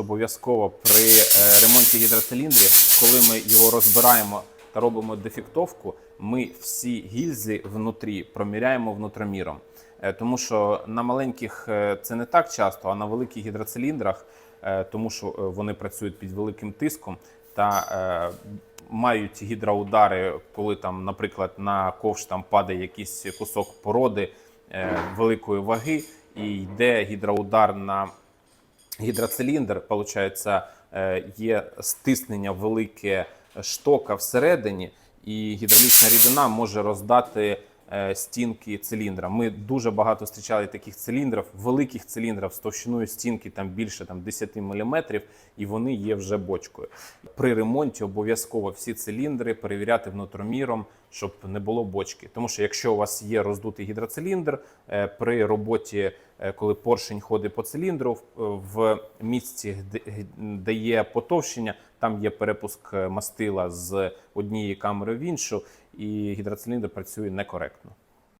Обов'язково при е, ремонті гідроциліндрів, коли ми його розбираємо та робимо дефектовку, ми всі гільзи внутрі проміряємо внутроміром. Е, Тому що на маленьких е, це не так часто, а на великих гідроциліндрах, тому що вони працюють під великим тиском та мають гідроудари, коли там, наприклад, на ковш там падає якийсь кусок породи великої ваги, і йде гідроудар на гідроциліндр, виходить, є стиснення велике штока всередині, і гідравлічна рідина може роздати е, стінки циліндра. Ми дуже багато зустрічали таких циліндрів, великих циліндрів з товщиною стінки там більше там, 10 мм, і вони є вже бочкою. При ремонті обов'язково всі циліндри перевіряти внутроміром, щоб не було бочки. Тому що якщо у вас є роздутий гідроциліндр, е, при роботі, е, коли поршень ходить по циліндру, в- місці, де- є потовщення, там є перепуск е, мастила з однієї камери в іншу, і гідроциліндр працює некоректно.